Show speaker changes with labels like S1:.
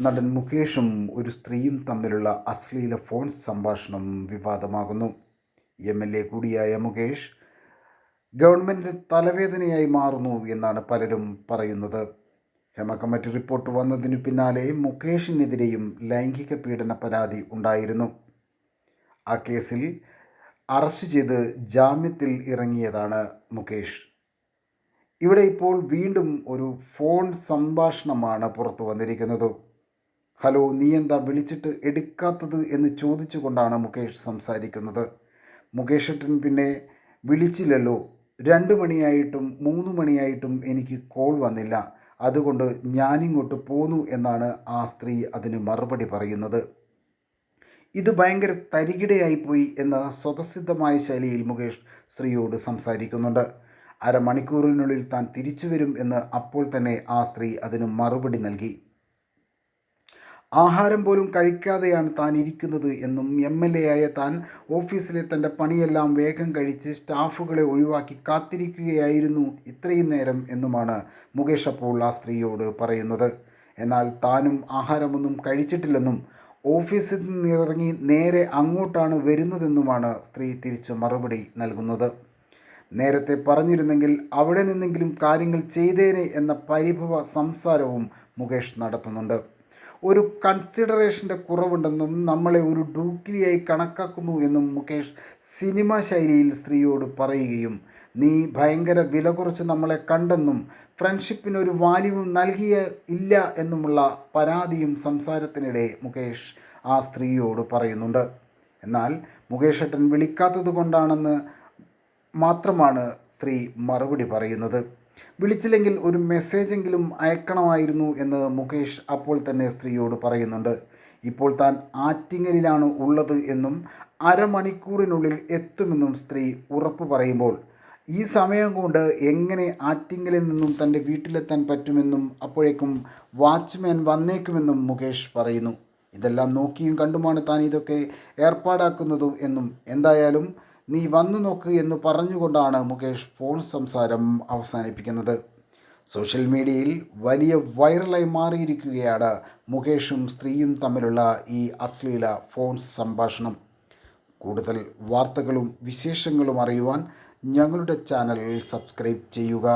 S1: നടൻ മുകേഷും ഒരു സ്ത്രീയും തമ്മിലുള്ള അശ്ലീല ഫോൺ സംഭാഷണം വിവാദമാകുന്നു. എം എൽ എ കൂടിയായ മുകേഷ് ഗവൺമെന്റ് തലവേദനയായി മാറുന്നു എന്നാണ് പലരും പറയുന്നത്. ഹെമ കമ്മിറ്റി റിപ്പോർട്ട് വന്നതിനു പിന്നാലെ മുകേഷിനെതിരെയും ലൈംഗിക പീഡന പരാതി ഉണ്ടായിരുന്നു. ആ കേസിൽ അറസ്റ്റ് ചെയ്ത് ജാമ്യത്തിൽ ഇറങ്ങിയതാണ് മുകേഷ്. ഇവിടെ ഇപ്പോൾ വീണ്ടും ഒരു ഫോൺ സംഭാഷണമാണ് പുറത്തു വന്നിരിക്കുന്നത്. ഹലോ നീ എന്താ വിളിച്ചിട്ട് എടുക്കാത്തത് എന്ന് ചോദിച്ചുകൊണ്ടാണ് മുകേഷ് സംസാരിക്കുന്നത്. മുകേഷ് ഏട്ടൻ പിന്നെ വിളിച്ചില്ലല്ലോ. രണ്ട് മണിയായിട്ടും മൂന്ന് മണിയായിട്ടും എനിക്ക് കോൾ വന്നില്ല. അതുകൊണ്ട് ഞാനിങ്ങോട്ട് പോന്നു എന്നാണ് ആ സ്ത്രീ അതിന് മറുപടി പറയുന്നത്. ഇത് ഭയങ്കര തരികിടയായിപ്പോയി എന്ന സ്വതസിദ്ധമായ ശൈലിയിൽ മുകേഷ് സ്ത്രീയോട് സംസാരിക്കുന്നുണ്ട്. അരമണിക്കൂറിനുള്ളിൽ താൻ തിരിച്ചു വരും എന്ന് അപ്പോൾ തന്നെ ആ സ്ത്രീ അതിന് മറുപടി നൽകി. ആഹാരം പോലും കഴിക്കാതെയാണ് താൻ ഇരിക്കുന്നത് എന്നും എം എൽ എ ആയ താൻ ഓഫീസിലെ തന്റെ പണിയെല്ലാം വേഗം കഴിച്ച് സ്റ്റാഫുകളെ ഒഴിവാക്കി കാത്തിരിക്കുകയായിരുന്നു ഇത്രയും നേരം എന്നുമാണ് മുകേഷ് അപ്പോൾ ആ സ്ത്രീയോട് പറയുന്നത്. എന്നാൽ താനും ആഹാരമൊന്നും കഴിച്ചിട്ടില്ലെന്നും ഓഫീസിൽ നിന്നിറങ്ങി നേരെ അങ്ങോട്ടാണ് വരുന്നതെന്നുമാണ് സ്ത്രീ തിരിച്ച് മറുപടി നൽകുന്നത്. നേരത്തെ പറഞ്ഞിരുന്നെങ്കിൽ അവിടെ നിന്നെങ്കിലും കാര്യങ്ങൾ ചെയ്തേനെ എന്ന പരിഭവ സംസാരവും മുകേഷ് നടത്തുന്നുണ്ട്. ഒരു കൺസിഡറേഷന്റെ കുറവുണ്ടെന്നും നമ്മളെ ഒരു ഡൂക്കിലിയായി കണക്കാക്കുന്നു എന്നും മുകേഷ് സിനിമ ശൈലിയിൽ സ്ത്രീയോട് പറയുകയും നീ ഭയങ്കര വില കുറച്ച് നമ്മളെ കണ്ടെന്നും ഫ്രണ്ട്ഷിപ്പിന് ഒരു വാല്യൂ നൽകിയ ഇല്ല എന്നുമുള്ള പരാതിയും സംസാരത്തിനിടെ മുകേഷ് ആ സ്ത്രീയോട് പറയുന്നുണ്ട്. എന്നാൽ മുകേഷ് ഏട്ടൻ വിളിക്കാത്തത് കൊണ്ടാണെന്ന് മാത്രമാണ് സ്ത്രീ മറുപടി പറയുന്നത്. വിളിച്ചില്ലെങ്കിൽ ഒരു മെസ്സേജെങ്കിലും അയക്കണമായിരുന്നു എന്ന് മുകേഷ് അപ്പോൾ തന്നെ സ്ത്രീയോട് പറയുന്നുണ്ട്. ഇപ്പോൾ താൻ ആറ്റിങ്ങലിലാണ് ഉള്ളത് എന്നും അരമണിക്കൂറിനുള്ളിൽ എത്തുമെന്നും സ്ത്രീ ഉറപ്പ് പറയുമ്പോൾ ഈ സമയം കൊണ്ട് എങ്ങനെ ആറ്റിങ്ങലിൽ നിന്നും തന്റെ വീട്ടിലെത്താൻ പറ്റുമെന്നും അപ്പോഴേക്കും വാച്ച്മാൻ വന്നേക്കുമെന്നും മുകേഷ് പറയുന്നു. ഇതെല്ലാം നോക്കിയും കണ്ടുമാണ് താൻ ഇതൊക്കെ ഏർപ്പാടാക്കുന്നത് എന്നും. എന്തായാലും നീ വന്നു നോക്ക് എന്ന് പറഞ്ഞുകൊണ്ടാണ് മുകേഷ് ഫോൺ സംസാരം അവസാനിപ്പിക്കുന്നത്. സോഷ്യൽ മീഡിയയിൽ വലിയ വൈറലായി മാറിയിരിക്കുകയാണ് മുകേഷും സ്ത്രീയും തമ്മിലുള്ള ഈ അശ്ലീല ഫോൺ സംഭാഷണം. കൂടുതൽ വാർത്തകളും വിശേഷങ്ങളും അറിയുവാൻ ഞങ്ങളുടെ ചാനൽ സബ്സ്ക്രൈബ് ചെയ്യുക.